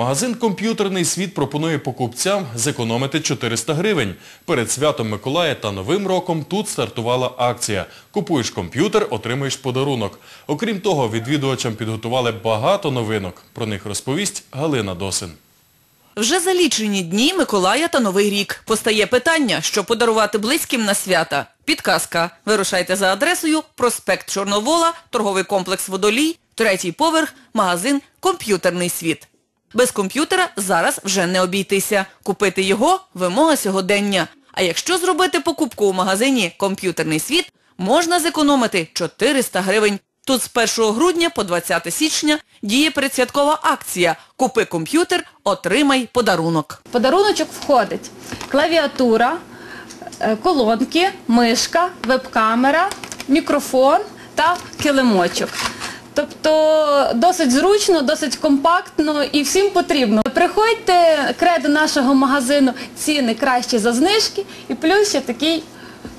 Магазин «Комп'ютерний світ» пропонує покупцям зекономити 400 гривень. Перед святом Миколая та Новим роком тут стартувала акція. Купуєш комп'ютер, отримуєш подарунок. Окрім того, відвідувачам підготували багато новинок. Про них розповість Галина Досин. Вже за лічені дні Миколая та Новий рік. Постає питання, що подарувати близьким на свята. Підказка. Вирушайте за адресою проспект Чорновола, торговий комплекс Водолій, третій поверх, магазин «Комп'ютерний світ». Без комп'ютера зараз вже не обійтися. Купити його – вимога сьогодення. А якщо зробити покупку у магазині «Комп'ютерний світ», можна зекономити 400 гривень. Тут з 1 грудня по 20 січня діє передсвяткова акція «Купи комп'ютер, отримай подарунок». В Подаруночок входить клавіатура, е, колонки, мишка, веб-камера, мікрофон та килимочок. Тобто досить зручно, досить компактно і всім потрібно. Приходьте кредо нашого магазину, ціни кращі за знижки і плюс ще такий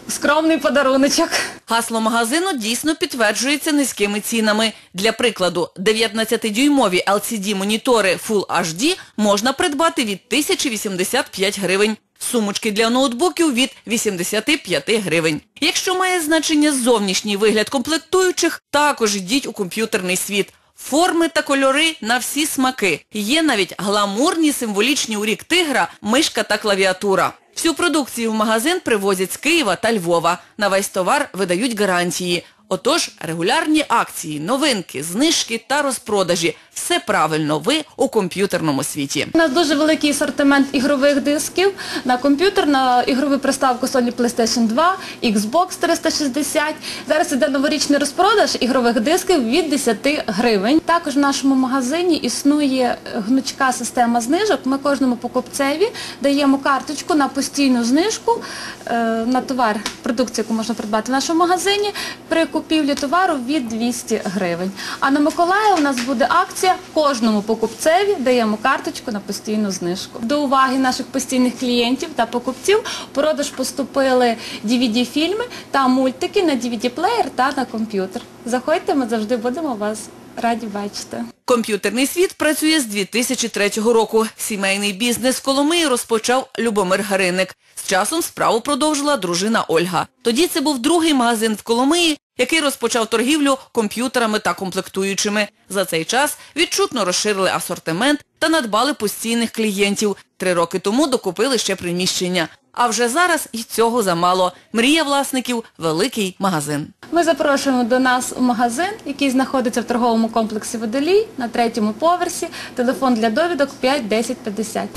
скромний подаруночок. Гасло магазину дійсно підтверджується низькими цінами. Для прикладу, 19-дюймові LCD-монітори Full HD можна придбати від 1085 гривень. Сумочки для ноутбуків від 85 гривень. Якщо має значення зовнішній вигляд комплектуючих, також йдіть у комп'ютерний світ. Форми та кольори на всі смаки. Є навіть гламурні символічні у рік тигра, мишка та клавіатура. Всю продукцію в магазин привозять з Києва та Львова. На весь товар видають гарантії. Отож, регулярні акції, новинки, знижки та розпродажі. Все правильно, ви у комп'ютерному світі. У нас дуже великий асортимент ігрових дисків на комп'ютер, на ігрову приставку Sony PlayStation 2, Xbox 360. Зараз іде новорічний розпродаж ігрових дисків від 10 гривень. Також в нашому магазині існує гнучка система знижок. Ми кожному покупцеві даємо карточку на постійну знижку е, на товар, продукцію, яку можна придбати в нашому магазині, при купівлі товару від 200 гривень. А на Миколая у нас буде акція кожному покупцеві даємо карточку на постійну знижку. До уваги наших постійних клієнтів та покупців в продаж поступили DVD-фільми та мультики на DVD-плеєр та на комп'ютер. Заходьте, ми завжди будемо вас раді бачити. Комп'ютерний світ працює з 2003 року. Сімейний бізнес Коломиї розпочав Любомир Гариник. З часом справу продовжила дружина Ольга. Тоді це був другий магазин в Коломиї, який розпочав торгівлю комп'ютерами та комплектуючими. За цей час відчутно розширили асортимент та надбали постійних клієнтів. Три роки тому докупили ще приміщення. А вже зараз і цього замало. Мрія власників – великий магазин. Ми запрошуємо до нас у магазин, який знаходиться в торговому комплексі Водолій на третьому поверсі. Телефон для довідок 5 10 50.